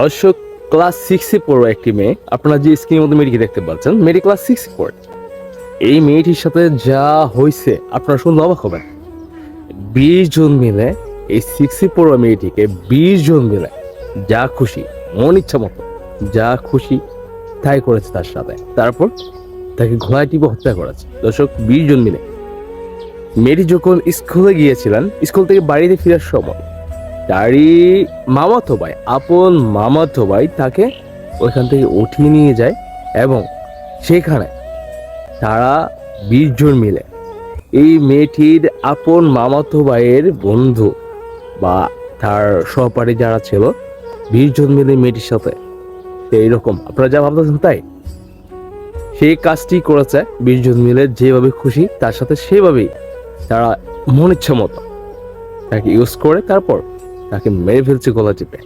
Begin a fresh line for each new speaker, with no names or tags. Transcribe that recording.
দর্শক ক্লাস সিক্সে পড়ো একটি মেয়ে, আপনারা যে স্ক্রিনের মধ্যে মেয়েটিকে দেখতে পাচ্ছেন, মেয়েটি ক্লাস সিক্সে পড়ে। এই মেয়েটির সাথে যা হয়েছে আপনারা শুনলে অবাক হবেন। বিশ জন মিলে এই সিক্সে পড়ো মেয়েটিকে বিশ জন মিলে যা খুশি, মন ইচ্ছা মতো, যা খুশি তাই করেছে তার সাথে। তারপর তাকে ঘোড়ায় টিপে হত্যা করেছে। দর্শক, বিশ জন মিলে। মেয়েটি যখন স্কুলে গিয়েছিলেন স্কুল থেকে বাড়িতে ফেরার সময় তারই মামাতো ভাই, আপন মামাতো ভাই তাকে ওইখান থেকে উঠিয়ে নিয়ে যায় এবং সেখানে তারা বিশ জন মিলে এই মেয়েটির আপন মামাতো ভাইয়ের বন্ধু বা তার সহপাঠী যারা ছিল, বিশ জন মিলে মেয়েটির সাথে। এইরকম। আপনারা যা ভাবতেছেন তাই। সেই কাজটি করেছে, বিশ জন মিলে যেভাবে খুশি তার সাথে সেভাবেই তারা মন ইচ্ছা মতো তাকে ইউজ করে তারপর তাকে মেরে ফেলছে গলা চেপে।